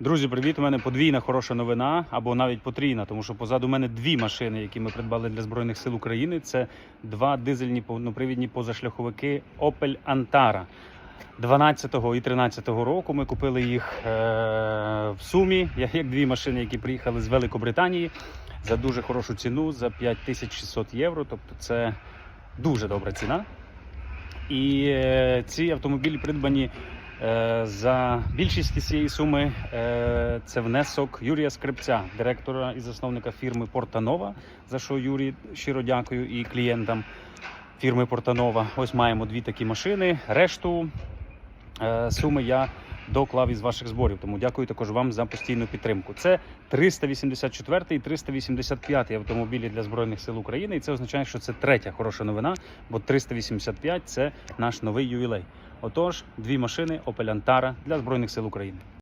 Друзі, привіт! У мене подвійна хороша новина або навіть потрійна, тому що позаду мене дві машини, які ми придбали для Збройних сил України. Це два дизельні повнопривідні позашляховики Opel Antara. 12-го і 13-го року ми купили їх е- в сумі, як дві машини, які приїхали з Великобританії за дуже хорошу ціну за 5600 євро. Тобто це дуже добра ціна. І е, ці автомобілі придбані за більшість цієї суми. Е, це внесок Юрія Скрипця, директора і засновника фірми Портанова, за що Юрій щиро дякую і клієнтам фірми Портанова. Ось маємо дві такі машини. Решту е, суми я доклав із ваших зборів. Тому дякую також вам за постійну підтримку. Це 384 і 385 автомобілі для збройних сил України. І це означає, що це третя хороша новина, бо 385 – це наш новий ювілей. Отож, дві машини Opel Antara для збройних сил України.